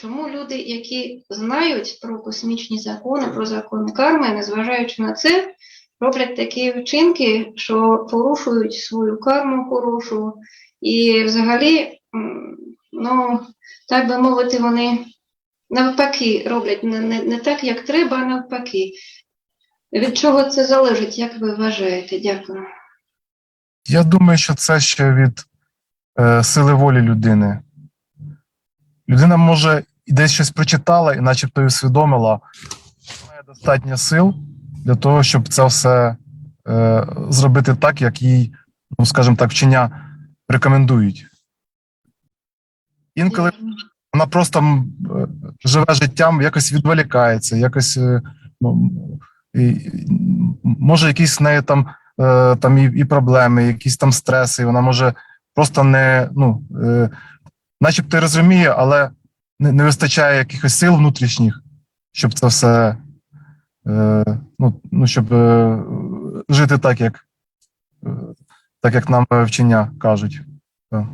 чому люди, які знають про космічні закони, про закони карми, незважаючи на це, роблять такі вчинки, що порушують свою карму хорошу, і взагалі, ну, так би мовити, вони навпаки роблять не, не, не так, як треба, а навпаки. Від чого це залежить, як ви вважаєте? Дякую. Я думаю, що це ще від е, сили волі людини. Людина може десь щось прочитала і начебто і усвідомила, що має достатньо сил для того, щоб це все е, зробити так, як їй, ну скажімо так, вчення рекомендують. Інколи вона просто е, живе життям, якось відволікається, якось е, ну, і, може якісь в неї там, е, там і, і проблеми, якісь там стреси, і вона може просто не, ну, начебто і розуміє, але не, не вистачає якихось сил внутрішніх, щоб це все, е, ну, ну, щоб е, жити так, як, е, так, як нам вчення кажуть. Так.